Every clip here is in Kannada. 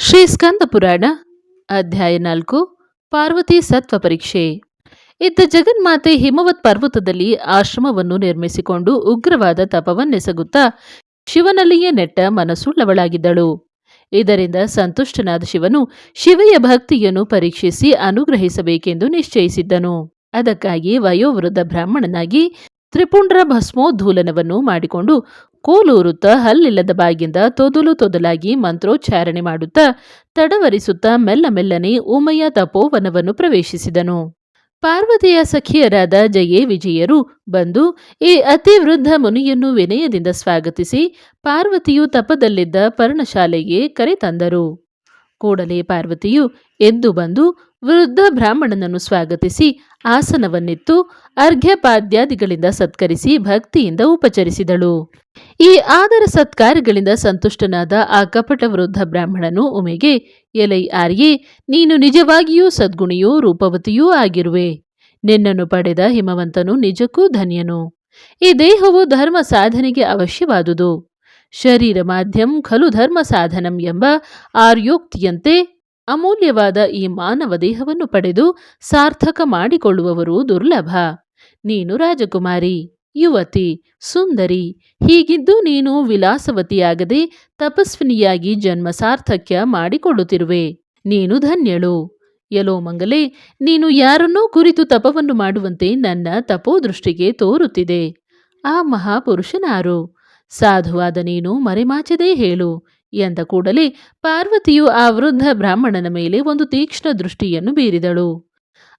ಶ್ರೀ ಸ್ಕಂದ ಪುರಾಣ ಅಧ್ಯಾಯ ನಾಲ್ಕು, ಪಾರ್ವತಿ ಸತ್ವ ಪರೀಕ್ಷೆ. ಇದ್ದ ಜಗನ್ಮಾತೆ ಹಿಮವತ್ ಪರ್ವತದಲ್ಲಿ ಆಶ್ರಮವನ್ನು ನಿರ್ಮಿಸಿಕೊಂಡು ಉಗ್ರವಾದ ತಪವನ್ನೆಸಗುತ್ತಾ ಶಿವನಲ್ಲಿಯೇ ನೆಟ್ಟ ಮನಸ್ಸುಳ್ಳವಳಾಗಿದ್ದಳು. ಇದರಿಂದ ಸಂತುಷ್ಟನಾದ ಶಿವನು ಶಿವೆಯ ಭಕ್ತಿಯನ್ನು ಪರೀಕ್ಷಿಸಿ ಅನುಗ್ರಹಿಸಬೇಕೆಂದು ನಿಶ್ಚಯಿಸಿದ್ದನು. ಅದಕ್ಕಾಗಿ ವಯೋವೃದ್ಧ ಬ್ರಾಹ್ಮಣನಾಗಿ ತ್ರಿಪುಂಡ್ರ ಭಸ್ಮೋದ್ಧೂಲನವನ್ನು ಮಾಡಿಕೊಂಡು ಕೋಲೂರುತ್ತಾ ಹಲ್ಲಿಲ್ಲದ ಬಾಗಿಂದ ತೊದಲು ತೊದಲಾಗಿ ಮಂತ್ರೋಚ್ಚಾರಣೆ ಮಾಡುತ್ತಾ ತಡವರಿಸುತ್ತಾ ಮೆಲ್ಲ ಮೆಲ್ಲನೆ ಉಮಯ ತಪೋವನವನ್ನು ಪ್ರವೇಶಿಸಿದನು. ಪಾರ್ವತಿಯ ಸಖಿಯರಾದ ಜಯೇ ವಿಜಯರು ಬಂದು ಈ ಅತಿವೃದ್ಧ ಮುನಿಯನ್ನು ವಿನಯದಿಂದ ಸ್ವಾಗತಿಸಿ ಪಾರ್ವತಿಯು ತಪದಲ್ಲಿದ್ದ ಪರ್ಣಶಾಲೆಗೆ ಕರೆತಂದರು. ಕೂಡಲೇ ಪಾರ್ವತಿಯು ಎದ್ದು ಬಂದು ವೃದ್ಧ ಬ್ರಾಹ್ಮಣನನ್ನು ಸ್ವಾಗತಿಸಿ ಆಸನವನ್ನಿತ್ತು ಅರ್ಘ್ಯಪಾದ್ಯಾದಿಗಳಿಂದ ಸತ್ಕರಿಸಿ ಭಕ್ತಿಯಿಂದ ಉಪಚರಿಸಿದಳು. ಈ ಆದರ ಸತ್ಕಾರಗಳಿಂದ ಸಂತುಷ್ಟನಾದ ಆ ಕಪಟ ವೃದ್ಧ ಬ್ರಾಹ್ಮಣನು ಉಮೆಗೆ, ಎಲೈ ಆರ್ಯೆ, ನೀನು ನಿಜವಾಗಿಯೂ ಸದ್ಗುಣಿಯೂ ರೂಪವತಿಯೂ ಆಗಿರುವೆ. ನಿನ್ನನ್ನು ಪಡೆದ ಹಿಮವಂತನು ನಿಜಕ್ಕೂ ಧನ್ಯನು. ಈ ದೇಹವು ಧರ್ಮ ಸಾಧನೆಗೆ ಅವಶ್ಯವಾದುದು. ಶರೀರ ಮಾಧ್ಯಂ ಖಲು ಧರ್ಮ ಸಾಧನಂ ಎಂಬ ಆರ್ಯೋಕ್ತಿಯಂತೆ ಅಮೂಲ್ಯವಾದ ಈ ಮಾನವ ದೇಹವನ್ನು ಪಡೆದು ಸಾರ್ಥಕ ಮಾಡಿಕೊಳ್ಳುವವರು ದುರ್ಲಭ. ನೀನು ರಾಜಕುಮಾರಿ, ಯುವತಿ, ಸುಂದರಿ, ಹೀಗಿದ್ದು ನೀನು ವಿಲಾಸವತಿಯಾಗದೆ ತಪಸ್ವಿನಿಯಾಗಿ ಜನ್ಮ ಸಾರ್ಥಕ್ಯ ಮಾಡಿಕೊಳ್ಳುತ್ತಿರುವೆ. ನೀನು ಧನ್ಯಳು. ಎಲೋ ಮಂಗಲೇ, ನೀನು ಯಾರನ್ನೂ ಕುರಿತು ತಪವನ್ನು ಮಾಡುವಂತೆ ನನ್ನ ತಪೋದೃಷ್ಟಿಗೆ ತೋರುತ್ತಿದೆ. ಆ ಮಹಾಪುರುಷನಾರು ಸಾಧುವಾದ ನೀನು ಮರೆಮಾಚದೇ ಹೇಳು ಎಂದ ಕೂಡಲೇ ಪಾರ್ವತಿಯು ಆ ವೃದ್ಧ ಬ್ರಾಹ್ಮಣನ ಮೇಲೆ ಒಂದು ತೀಕ್ಷ್ಣ ದೃಷ್ಟಿಯನ್ನು ಬೀರಿದಳು.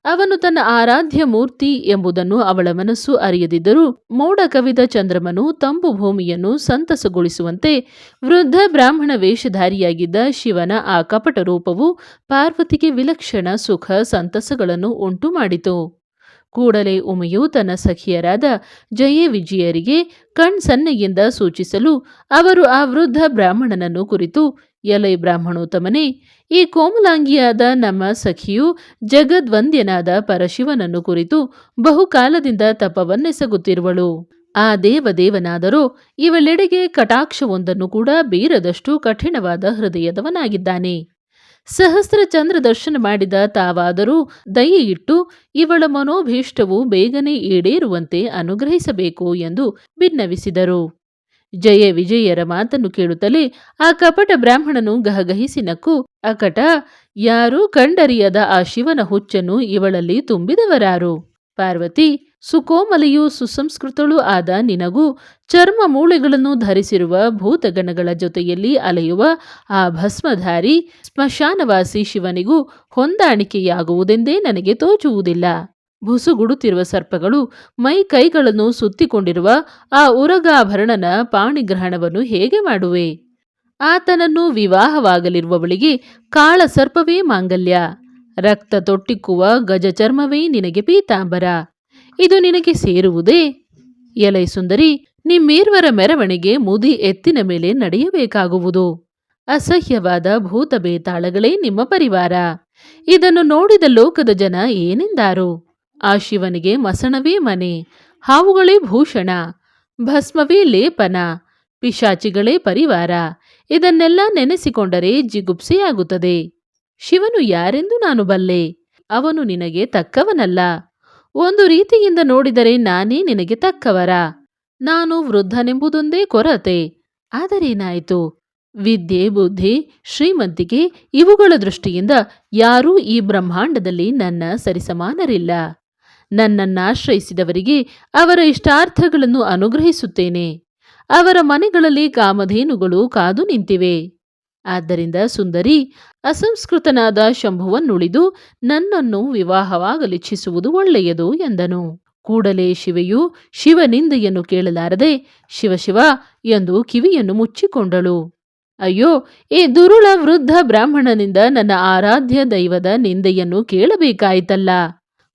ಅವನು ತನ್ನ ಆರಾಧ್ಯ ಮೂರ್ತಿ ಎಂಬುದನ್ನು ಅವಳ ಮನಸ್ಸು ಅರಿಯದಿದ್ದರೂ ಮೋಡ ಕವಿದ ಚಂದ್ರಮನು ತಂಪು ಭೂಮಿಯನ್ನು ಸಂತಸಗೊಳಿಸುವಂತೆ ವೃದ್ಧ ಬ್ರಾಹ್ಮಣ ವೇಷಧಾರಿಯಾಗಿದ್ದ ಶಿವನ ಆ ಕಪಟ ರೂಪವು ಪಾರ್ವತಿಗೆ ವಿಲಕ್ಷಣ ಸುಖ ಸಂತಸಗಳನ್ನು ಉಂಟು ಮಾಡಿತು ಕೂಡಲೇ ಉಮೆಯು ತನ್ನ ಸಖಿಯರಾದ ಜಯೇ ವಿಜಯರಿಗೆ ಕಣ್ಸನ್ನೆಯಿಂದ ಸೂಚಿಸಲು ಅವರು ಆ ವೃದ್ಧ ಬ್ರಾಹ್ಮಣನನ್ನು ಕುರಿತು, ಎಲೈ ಬ್ರಾಹ್ಮಣೋತ್ತಮನೇ, ಈ ಕೋಮಲಾಂಗಿಯಾದ ನಮ್ಮ ಸಖಿಯು ಜಗದ್ವಂದ್ಯನಾದ ಪರಶಿವನನ್ನು ಕುರಿತು ಬಹುಕಾಲದಿಂದ ತಪವನ್ನೆಸಗುತ್ತಿರುವಳು. ಆ ದೇವದೇವನಾದರೂ ಇವಳೆಡೆಗೆ ಕಟಾಕ್ಷವೊಂದನ್ನು ಕೂಡ ಬೀರದಷ್ಟು ಕಠಿಣವಾದ ಹೃದಯದವನಾಗಿದ್ದಾನೆ. ಸಹಸ್ರ ಚಂದ್ರ ದರ್ಶನ ಮಾಡಿದ ತಾವಾದರೂ ದಯೆಯಿಟ್ಟು ಇವಳ ಮನೋಭೀಷ್ಟವು ಬೇಗನೆ ಈಡೇರುವಂತೆ ಅನುಗ್ರಹಿಸಬೇಕು ಎಂದು ಭಿನ್ನವಿಸಿದರು ಜಯ ವಿಜಯರ ಮಾತನ್ನು ಕೇಳುತ್ತಲೇ ಆ ಕಪಟ ಬ್ರಾಹ್ಮಣನು ಗಹಗಹಿಸಿ ನಕ್ಕು, ಅಕಟ, ಯಾರೂ ಕಂಡರಿಯದ ಆ ಶಿವನ ಹುಚ್ಚನ್ನು ಇವಳಲ್ಲಿ ತುಂಬಿದವರಾರು? ಪಾರ್ವತಿ ಸುಕೋಮಲೆಯೂ ಸುಸಂಸ್ಕೃತಳೂ ಆದ ನಿನಗೂ ಚರ್ಮ ಮೂಳೆಗಳನ್ನು ಧರಿಸಿರುವ ಭೂತಗಣಗಳ ಜೊತೆಯಲ್ಲಿ ಅಲೆಯುವ ಆ ಭಸ್ಮಧಾರಿ ಸ್ಮಶಾನವಾಸಿ ಶಿವನಿಗೂ ಹೊಂದಾಣಿಕೆಯಾಗುವುದೆಂದೇ ನನಗೆ ತೋಚುವುದಿಲ್ಲ. ಭುಸುಗುಡುತ್ತಿರುವ ಸರ್ಪಗಳು ಮೈ ಕೈಗಳನ್ನು ಸುತ್ತಿಕೊಂಡಿರುವ ಆ ಉರಗಾಭರಣನ ಪಾಣಿಗ್ರಹಣವನ್ನು ಹೇಗೆ ಮಾಡುವೆ? ಆತನನ್ನು ವಿವಾಹವಾಗಲಿರುವವಳಿಗೆ ಕಾಳ ಸರ್ಪವೇ ಮಾಂಗಲ್ಯ. ರಕ್ತ ತೊಟ್ಟಿಕ್ಕುವ ಗಜಚರ್ಮವೇ ನಿನಗೆ ಪೀತಾಂಬರ. ಇದು ನಿನಗೆ ಸೇರುವುದೇ? ಎಲೈ ಸುಂದರಿ, ನಿಮ್ಮೇರ್ವರ ಮೆರವಣಿಗೆ ಮುದಿ ಎತ್ತಿನ ಮೇಲೆ ನಡೆಯಬೇಕಾಗುವುದು. ಅಸಹ್ಯವಾದ ಭೂತ ಬೇತಾಳಗಳೇ ನಿಮ್ಮ ಪರಿವಾರ. ಇದನ್ನು ನೋಡಿದ ಲೋಕದ ಜನ ಏನೆಂದಾರು? ಆ ಶಿವನಿಗೆ ಮಸಣವೇ ಮನೆ, ಹಾವುಗಳೇ ಭೂಷಣ, ಭಸ್ಮವೇ ಲೇಪನ, ಪಿಶಾಚಿಗಳೇ ಪರಿವಾರ. ಇದನ್ನೆಲ್ಲ ನೆನೆಸಿಕೊಂಡರೆ ಜಿಗುಪ್ಸೆಯಾಗುತ್ತದೆ. ಶಿವನು ಯಾರೆಂದು ನಾನು ಬಲ್ಲೆ? ಅವನು ನಿನಗೆ ತಕ್ಕವನಲ್ಲ. ಒಂದು ರೀತಿಯಿಂದ ನೋಡಿದರೆ ನಾನೇ ನಿನಗೆ ತಕ್ಕವರ. ನಾನು ವೃದ್ಧನೆಂಬುದೊಂದೇ ಕೊರತೆ. ಆದರೇನಾಯಿತು? ವಿದ್ಯೆ, ಬುದ್ಧಿ, ಶ್ರೀಮಂತಿಕೆ ಇವುಗಳ ದೃಷ್ಟಿಯಿಂದ ಯಾರೂ ಈ ಬ್ರಹ್ಮಾಂಡದಲ್ಲಿ ನನ್ನ ಸರಿಸಮಾನರಿಲ್ಲ. ನನ್ನನ್ನಾಶ್ರಯಿಸಿದವರಿಗೆ ಅವರ ಇಷ್ಟಾರ್ಥಗಳನ್ನು ಅನುಗ್ರಹಿಸುತ್ತೇನೆ. ಅವರ ಮನೆಗಳಲ್ಲಿ ಕಾಮಧೇನುಗಳು ಕಾದು ನಿಂತಿವೆ. ಆದ್ದರಿಂದ ಸುಂದರಿ, ಅಸಂಸ್ಕೃತನಾದ ಶಂಭುವನ್ನುಳಿದು ನನ್ನನ್ನು ವಿವಾಹವಾಗಲಿಚ್ಛಿಸುವುದು ಒಳ್ಳೆಯದು ಎಂದನು. ಕೂಡಲೇ ಶಿವೆಯು ಶಿವನಿಂದೆಯನ್ನು ಕೇಳಲಾರದೆ ಶಿವಶಿವ ಎಂದು ಕಿವಿಯನ್ನು ಮುಚ್ಚಿಕೊಂಡಳು. ಅಯ್ಯೋ, ಈ ದುರುಳ ವೃದ್ಧ ಬ್ರಾಹ್ಮಣನಿಂದ ನನ್ನ ಆರಾಧ್ಯ ದೈವದ ನಿಂದೆಯನ್ನು ಕೇಳಬೇಕಾಯಿತಲ್ಲ.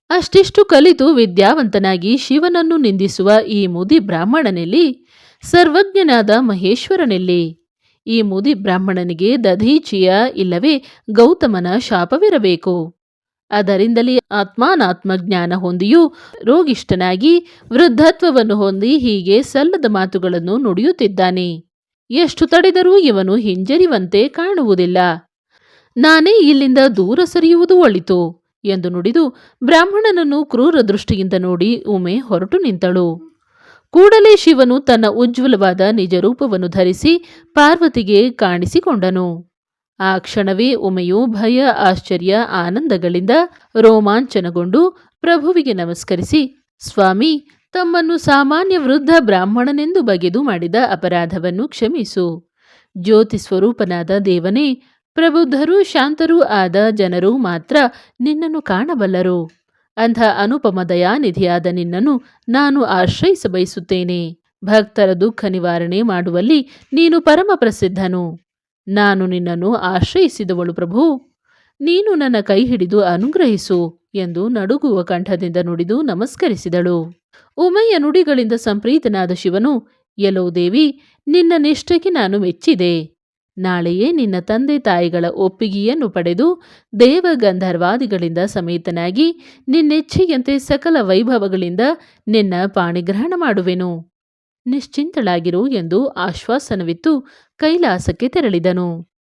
ಅಷ್ಟಿಷ್ಟು ಕಲಿತು ವಿದ್ಯಾವಂತನಾಗಿ ಶಿವನನ್ನು ನಿಂದಿಸುವ ಈ ಮುದಿ ಬ್ರಾಹ್ಮಣನೆಲ್ಲಿ? ಸರ್ವಜ್ಞನಾದ ಮಹೇಶ್ವರನೆಲ್ಲಿ? ಈ ಮುದಿ ಬ್ರಾಹ್ಮಣನಿಗೆ ದಧೀಚಿಯ ಇಲ್ಲವೇ ಗೌತಮನ ಶಾಪವಿರಬೇಕು. ಅದರಿಂದಲೇ ಆತ್ಮಾನಾತ್ಮ ಜ್ಞಾನ ಹೊಂದಿಯೂ ರೋಗಿಷ್ಠನಾಗಿ ವೃದ್ಧತ್ವವನ್ನು ಹೊಂದಿ ಹೀಗೆ ಸಲ್ಲದ ಮಾತುಗಳನ್ನು ನುಡಿಯುತ್ತಿದ್ದಾನೆ. ಎಷ್ಟು ತಡೆದರೂ ಇವನು ಹಿಂಜರಿವಂತೆ ಕಾಣುವುದಿಲ್ಲ. ನಾನೇ ಇಲ್ಲಿಂದ ದೂರ ಸರಿಯುವುದು ಒಳಿತು ಎಂದು ನುಡಿದು ಬ್ರಾಹ್ಮಣನನ್ನು ಕ್ರೂರ ದೃಷ್ಟಿಯಿಂದ ನೋಡಿ ಉಮೆ ಹೊರಟು ನಿಂತಳು. ಕೂಡಲೇ ಶಿವನು ತನ್ನ ಉಜ್ವಲವಾದ ನಿಜ ರೂಪವನ್ನು ಧರಿಸಿ ಪಾರ್ವತಿಗೆ ಕಾಣಿಸಿಕೊಂಡನು. ಆ ಕ್ಷಣವೇ ಉಮೆಯು ಭಯ, ಆಶ್ಚರ್ಯ, ಆನಂದಗಳಿಂದ ರೋಮಾಂಚನಗೊಂಡು ಪ್ರಭುವಿಗೆ ನಮಸ್ಕರಿಸಿ, ಸ್ವಾಮಿ, ತಮ್ಮನ್ನು ಸಾಮಾನ್ಯ ವೃದ್ಧ ಬ್ರಾಹ್ಮಣನೆಂದು ಬಗೆದು ಮಾಡಿದ ಅಪರಾಧವನ್ನು ಕ್ಷಮಿಸು. ಜ್ಯೋತಿ ಸ್ವರೂಪನಾದ ದೇವನೇ, ಪ್ರಬುದ್ಧರೂ ಶಾಂತರೂ ಆದ ಜನರು ಮಾತ್ರ ನಿನ್ನನ್ನು ಕಾಣಬಲ್ಲರು. ಅಂಥ ಅನುಪಮ ದಯಾನಿಧಿಯಾದ ನಿನ್ನನ್ನು ನಾನು ಆಶ್ರಯಿಸ ಬಯಸುತ್ತೇನೆ. ಭಕ್ತರ ದುಃಖ ನಿವಾರಣೆ ಮಾಡುವಲ್ಲಿ ನೀನು ಪರಮ ಪ್ರಸಿದ್ಧನು. ನಾನು ನಿನ್ನನ್ನು ಆಶ್ರಯಿಸಿದವಳು ಪ್ರಭು. ನೀನು ನನ್ನ ಕೈ ಹಿಡಿದು ಅನುಗ್ರಹಿಸು ಎಂದು ನಡುಗುವ ಕಂಠದಿಂದ ನುಡಿದು ನಮಸ್ಕರಿಸಿದಳು. ಉಮೆಯ ನುಡಿಗಳಿಂದ ಸಂಪ್ರೀತನಾದ ಶಿವನು ಎಲೋ ದೇವಿ, ನಿನ್ನ ನಿಷ್ಠೆಗೆ ನಾನು ಮೆಚ್ಚಿದೆ. ನಾಳೆಯೇ ನಿನ್ನ ತಂದೆ ತಾಯಿಗಳ ಒಪ್ಪಿಗೆಯನ್ನು ಪಡೆದು ದೇವಗಂಧರ್ವಾದಿಗಳಿಂದ ಸಮೇತನಾಗಿ ನಿನ್ನೆಚ್ಛೆಯಂತೆ ಸಕಲ ವೈಭವಗಳಿಂದ ನಿನ್ನ ಪಾಣಿಗ್ರಹಣ ಮಾಡುವೆನು. ನಿಶ್ಚಿಂತಳಾಗಿರು ಎಂದು ಆಶ್ವಾಸನವಿತ್ತು ಕೈಲಾಸಕ್ಕೆ ತೆರಳಿದನು.